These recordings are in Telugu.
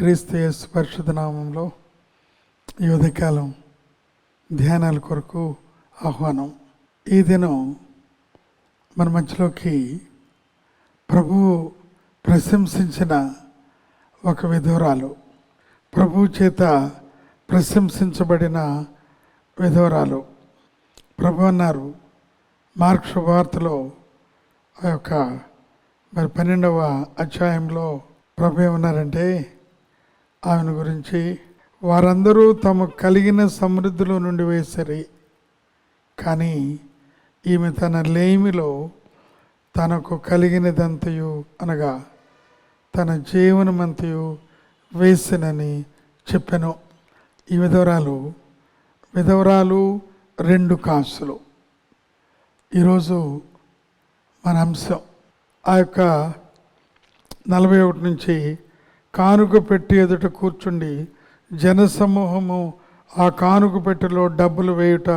క్రీస్తు యేసు పరిశుద్ధ నామంలో ఈ ఉదయకాలం ధ్యానాల కొరకు ఆహ్వానం. ఈ దినం మన మధ్యలోకి ప్రభు ప్రశంసించిన ఒక విధవరాలు. ప్రభు చేత ప్రశంసించబడిన విధవరాలు. ప్రభు అన్నారు మార్క్ వార్తలో ఆ యొక్క మరి పన్నెండవ అధ్యాయంలో ప్రభు ఏమన్నారంటే ఆమెను గురించి వారందరూ తమకు కలిగిన సమృద్ధిలో నుండి వేసరి. కానీ ఈమె తన లేమిలో తనకు కలిగినదంతయు అనగా తన జీవనమంతయు వేసినని చెప్పాను. ఈ విధవరాలు విధవరాలు రెండు కాసులు. ఈరోజు మన అంశం. ఆ యొక్క నలభై ఒకటి నుంచి కానుక పెట్టి ఎదుట కూర్చుండి జనసమూహము ఆ కానుక పెట్టెలో డబ్బులు వేయుట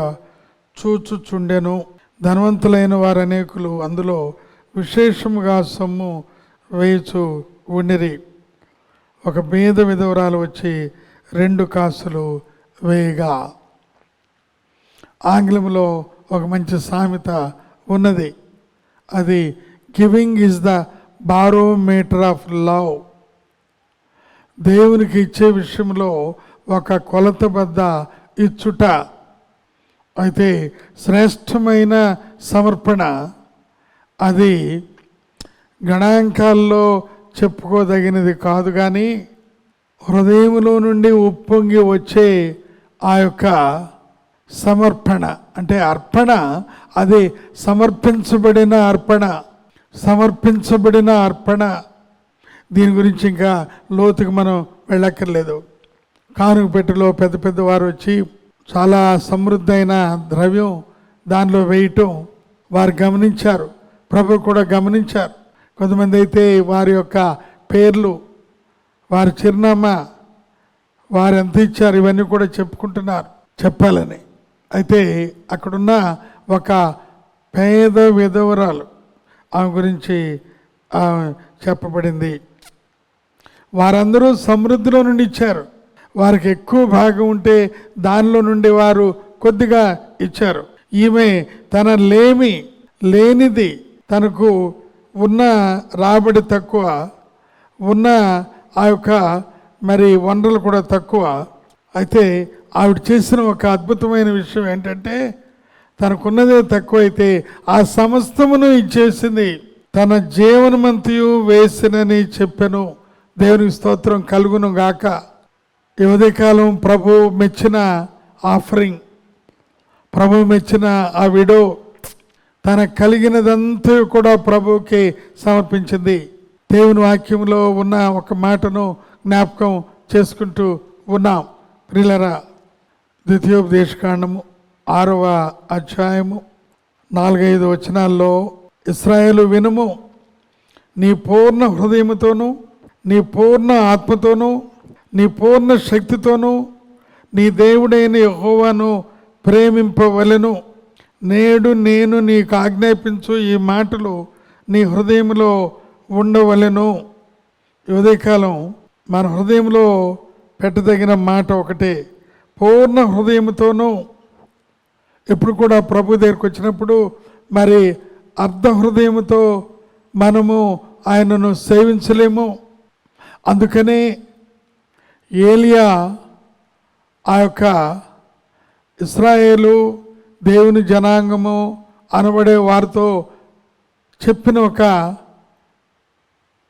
చూచుచుండెను. ధనవంతులైన వారు అనేకులు అందులో విశేషముగా సొమ్ము వేయుచు ఉండిరి. ఒక మీద విధవరాలు వచ్చి రెండు కాసులు వేయగా. ఆంగ్లంలో ఒక మంచి సామెత ఉన్నది. అది giving is the barometer of love దేవునికి ఇచ్చే విషయంలో ఒక కొలత కొలతబద్ద ఇచ్చుట అయితే శ్రేష్టమైన సమర్పణ అది గణాంకాల్లో చెప్పుకోదగినది కాదు కానీ హృదయములో నుండి ఉప్పొంగి వచ్చే ఆ యొక్క సమర్పణ. అంటే అర్పణ అది సమర్పించబడిన అర్పణ సమర్పించబడిన అర్పణ. దీని గురించి ఇంకా లోతుకు మనం వెళ్ళక్కర్లేదు. కానుక పెట్టెలో పెద్ద పెద్ద వారు వచ్చి చాలా సమృద్ధైన ద్రవ్యం దానిలో వేయటం వారు గమనించారు. ప్రభు కూడా గమనించారు. కొంతమంది అయితే వారి యొక్క పేర్లు వారి చిరునామా వారు ఎంత ఇచ్చారు ఇవన్నీ కూడా చెప్పుకుంటున్నారు. చెప్పాలని. అయితే అక్కడున్న ఒక పేద విధవరాలు ఆమె గురించి చెప్పబడింది. వారందరూ సమృద్ధిలో నుండి ఇచ్చారు. వారికి ఎక్కువ భాగం ఉంటే దానిలో నుండి వారు కొద్దిగా ఇచ్చారు. ఈమె తన లేమి లేనిది తనకు ఉన్న రాబడి తక్కువ ఉన్న ఆ యొక్క మరి వనరులు కూడా తక్కువ. అయితే ఆవిడ చేసిన ఒక అద్భుతమైన విషయం ఏంటంటే తనకున్నదే తక్కువైతే ఆ సమస్తమును ఇచ్చేసింది తన జీవనమంతయు వేసినని చెప్పెను. దేవునికి స్తోత్రం కలుగును గాక. ఈ ఉదయకాలం ప్రభు మెచ్చిన ఆఫరింగ్ ప్రభు మెచ్చిన ఆ విడో తన కలిగినదంతా కూడా ప్రభువుకి సమర్పించింది. దేవుని వాక్యంలో ఉన్న ఒక మాటను జ్ఞాపకం చేసుకుంటూ ఉన్నాం. ప్రిలరా ద్వితీయోపదేశకాండము ఆరవ అధ్యాయము నాలుగైదు వచనాల్లో ఇస్రాయేలు వినుము నీ పూర్ణ హృదయముతోనూ నీ పూర్ణ ఆత్మతోనూ నీ పూర్ణ శక్తితోనూ నీ దేవుడైన యహోవాను ప్రేమింపవలెను. నేడు నేను నీకు ఆజ్ఞాపించు ఈ మాటలు నీ హృదయంలో ఉండవలెను. ఈ ఉదయకాలం మన హృదయంలో పెట్టదగిన మాట ఒకటే పూర్ణ హృదయంతోనూ ఎప్పుడు కూడా ప్రభు దగ్గరికి వచ్చినప్పుడు మరి అర్ధ హృదయముతో మనము ఆయనను సేవించలేము. అందుకనే ఏలియా ఆ యొక్క ఇస్రాయేలు దేవుని జనాంగము అనబడే వారితో చెప్పిన ఒక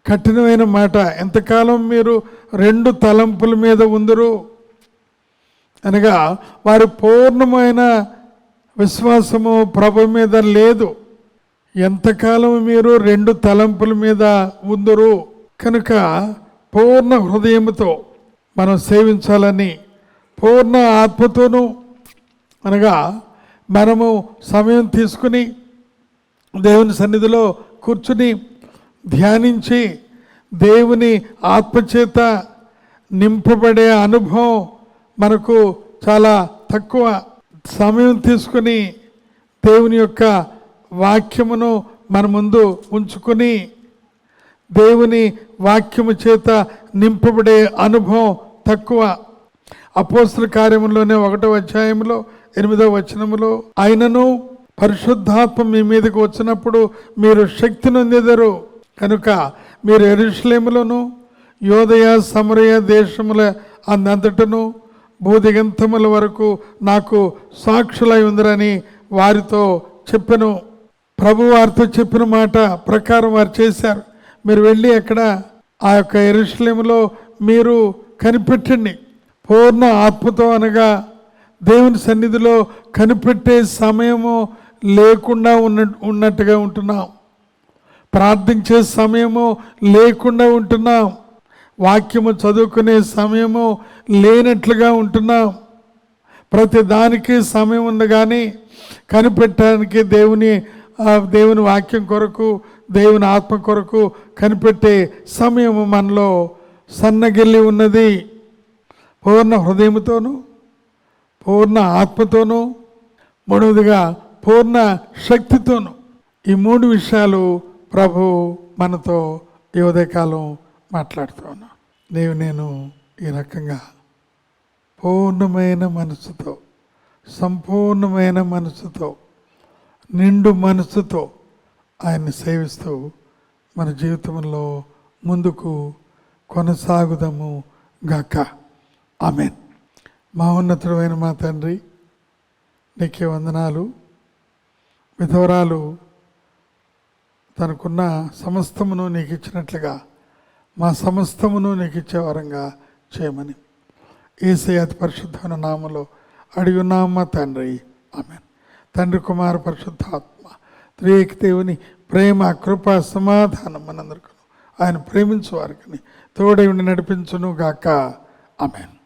కఠినమైన మాట. ఎంతకాలం మీరు రెండు తలంపుల మీద ఉందరు? అనగా వారి పూర్ణమైన విశ్వాసము ప్రభు మీద లేదు. ఎంతకాలం మీరు రెండు తలంపుల మీద ఉందరు? కనుక పూర్ణ హృదయముతో మనం సేవించాలని పూర్ణ ఆత్మతోనూ అనగా మనము సమయం తీసుకుని దేవుని సన్నిధిలో కూర్చుని ధ్యానించి దేవుని ఆత్మచేత నింపబడే అనుభవం మనకు చాలా తక్కువ. సమయం తీసుకుని దేవుని యొక్క వాక్యమును మన ముందు ఉంచుకొని దేవుని వాక్యము చేత నింపబడే అనుభవం తక్కువ. అపోస్తుల కార్యములోనే ఒకటో అధ్యాయంలో ఎనిమిదో వచనములో ఆయనను పరిశుద్ధాత్మ మీ మీదకు వచ్చినప్పుడు మీరు శక్తి నొందెదరు. కనుక మీరు ఎరుషులేములను యోదయ సమరయ దేశముల అందంతటను భూదిగంతముల వరకు నాకు సాక్షులై ఉందరని వారితో చెప్పను. ప్రభు వారితో చెప్పిన మాట ప్రకారం వారు చేశారు. మీరు వెళ్ళి అక్కడ ఆ యొక్క ఎరుషలేములో మీరు కనిపెట్టండి. పూర్ణ ఆత్మతో అనగా దేవుని సన్నిధిలో కనిపెట్టే సమయము లేకుండా ఉన్న ఉన్నట్టుగా ఉంటున్నాం. ప్రార్థించే సమయము లేకుండా ఉంటున్నాం. వాక్యము చదువుకునే సమయము లేనట్లుగా ఉంటున్నాం. ప్రతి దానికి సమయం ఉంది కానీ కనిపెట్టడానికి దేవుని దేవుని వాక్యం కొరకు దేవుని ఆత్మ కొరకు కనిపెట్టే సమయము మనలో సన్నగిల్లి ఉన్నది. పూర్ణ హృదయముతోనూ పూర్ణ ఆత్మతోనూ మూడవదిగా పూర్ణ శక్తితోనూ ఈ మూడు విషయాలు ప్రభు మనతో ఈ ఉదయకాలం మాట్లాడుతూ ఉన్నాను నీవు నేను ఈ రకంగా పూర్ణమైన మనసుతో సంపూర్ణమైన మనసుతో నిండు మనసుతో ఆయన్ని సేవిస్తూ మన జీవితంలో ముందుకు కొనసాగుదాము గాక. ఆమెన్. మా ఉన్నతుడైన మా తండ్రి నీకే వందనాలు. విధవరాలు తనకున్న సమస్తమును నీకు ఇచ్చినట్లుగా మా సమస్తమును నీకు ఇచ్చేవారంగా చేయమని. ఏసై అతి పరిశుద్ధమైన నామలో అడిగి ఉన్నాం మా తండ్రి. ఆమెను. తండ్రి కుమార్ పరిశుద్ధాత్మ త్రియేక దేవుని ప్రేమ కృప సమాధానం మనందరికీ. ఆయన ప్రేమించు వారికి తోడై ఉండి నడిపించును గాక అమెను